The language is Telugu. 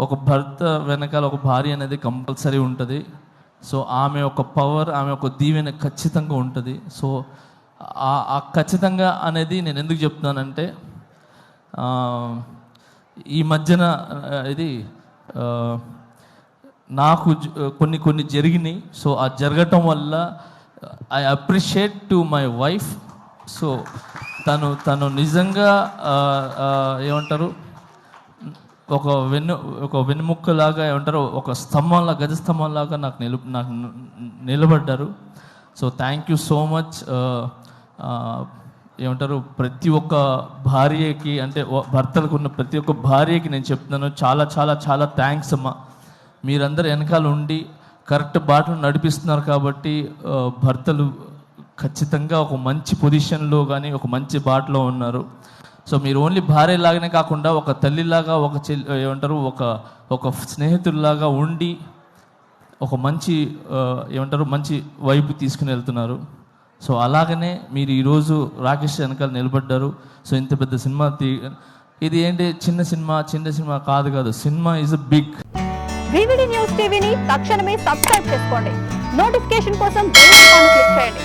ఒక భర్త వెనకాల ఒక భార్య అనేది కంపల్సరీ ఉంటుంది. సో ఆమె ఒక పవర్ ఆమె ఒక దీవెన ఖచ్చితంగా ఉంటుంది. సో ఆ- ఖచ్చితంగా అనేది నేను ఎందుకు చెప్తున్నానంటే ఈ మధ్యన ఇది నాకు కొన్ని కొన్ని జరిగినాయి. సో ఆ జరగటం వల్ల I appreciate to my wife. So తను తను నిజంగా ఏమంటారు? ఒక వెన్ను ఒక వెన్నుముక్కలాగా ఏమంటారు ఒక స్తంభంలా గజ స్తంభంలాగా నాకు నిలు నాకు నిలబడ్డారు. So thank you so much ఏమంటారు ప్రతి ఒక్క భార్యకి అంటే భర్తలకు ఉన్న ప్రతి ఒక్క భార్యకి నేను చెప్తున్నాను చాలా చాలా చాలా థ్యాంక్స్ అమ్మా. మీరందరూ వెనకాల ఉండి కరెక్ట్ బాటలు నడిపిస్తున్నారు కాబట్టి uh, భర్తలు ఖచ్చితంగా ఒక మంచి పొజిషన్లో కానీ ఒక మంచి బాటలో ఉన్నారు. సో మీరు ఓన్లీ భార్య లాగానే కాకుండా ఒక తల్లిలాగా ఒక చెల్లి ఏమంటారు ఒక ఒక స్నేహితుల్లాగా ఉండి ఒక మంచి ఏమంటారు మంచి వైపు తీసుకుని వెళ్తున్నారు. సో అలాగనే మీరు ఈరోజు రాకేష్ వెనకాల నిలబడ్డారు. సో ఇంత పెద్ద సినిమా తీ ఇది ఏంటి? చిన్న సినిమా చిన్న సినిమా కాదు కాదు cinema is big. VVD news టీవీని తక్షణమే సబ్స్క్రైబ్ చేసుకోండి. నోటిఫికేషన్ కోసం క్లిక్ చేయండి.